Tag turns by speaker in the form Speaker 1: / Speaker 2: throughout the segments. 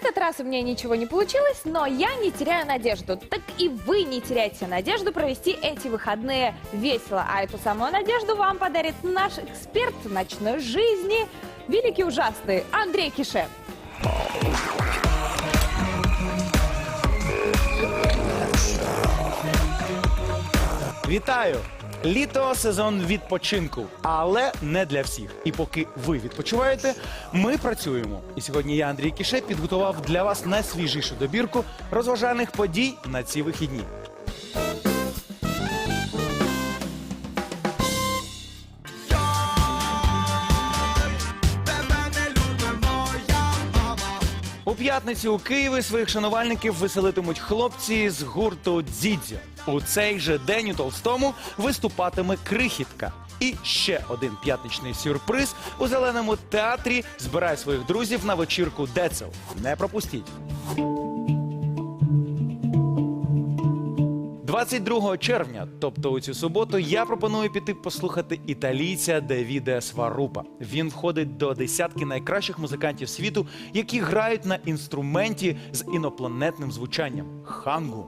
Speaker 1: этот раз у меня ничего не получилось, но я не теряю надежду. Так и вы не теряйте надежду провести эти выходные весело. А эту самую надежду вам подарит наш эксперт ночной жизни, великий ужасный Андрей Кише.
Speaker 2: Вітаю! Літо сезон відпочинку, але не для всіх. І поки ви відпочиваєте, ми працюємо. І сьогодні я, Андрій Кіше, підготував для вас найсвіжішу добірку розважальних подій на ці вихідні. П'ятницю у Києві своїх шанувальників веселитимуть хлопці з гурту Дзідзя. У цей же день у Толстому виступатиме крихітка. І ще один п'ятничний сюрприз у зеленому театрі збирає своїх друзів на вечірку Децел. Не пропустіть. 22 червня, тобто у цю суботу, я пропоную піти послухати італійця Девіде Сварупа. Він входить до десятки найкращих музикантів світу, які грають на інструменті з інопланетним звучанням хангу.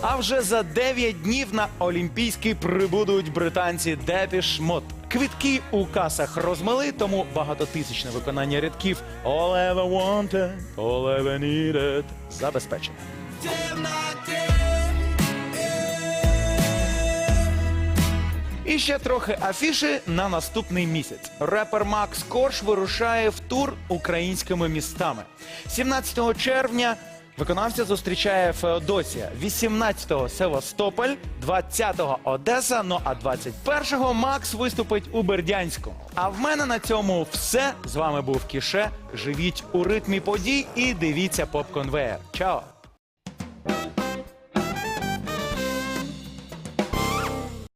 Speaker 2: А вже за 9 днів на Олімпійський прибудуть британці Депіш Мод. Квитки у касах розмили, тому багатотисячне виконання рядків All ever wanted, all ever needed забезпечено. І ще трохи афіші на наступний місяць. Репер Макс Корж вирушає в тур українськими містами. 17 червня виконавця зустрічає Феодосія, 18-го Севастополь, 20-го Одеса. Ну а 21-го Макс виступить у Бердянську. А в мене на цьому все. З вами був Кіше. Живіть у ритмі подій і дивіться поп-конвеєр. Чао!